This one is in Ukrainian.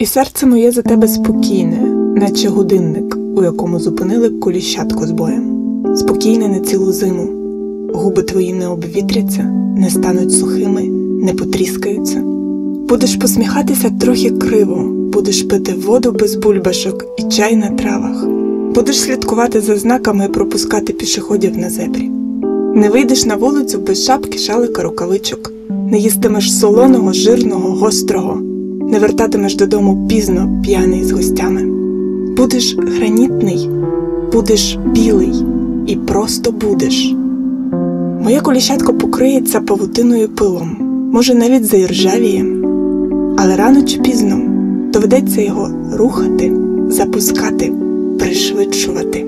І серце моє за тебе спокійне, наче годинник, у якому зупинили коліщатку з боєм. Спокійне на цілу зиму. Губи твої не обвітряться, не стануть сухими, не потріскаються. Будеш посміхатися трохи криво, будеш пити воду без бульбашок і чай на травах, будеш слідкувати за знаками і пропускати пішоходів на зебрі. Не вийдеш на вулицю без шапки, шалика, рукавичок, не їстимеш солоного, жирного, гострого, не вертатимеш додому пізно, п'яний з гостями. Будеш гранітний, будеш білий і просто будеш. Моє коліщатко покриється павутиною пилом, може навіть заіржавіє, але рано чи пізно доведеться його рухати, запускати, пришвидшувати.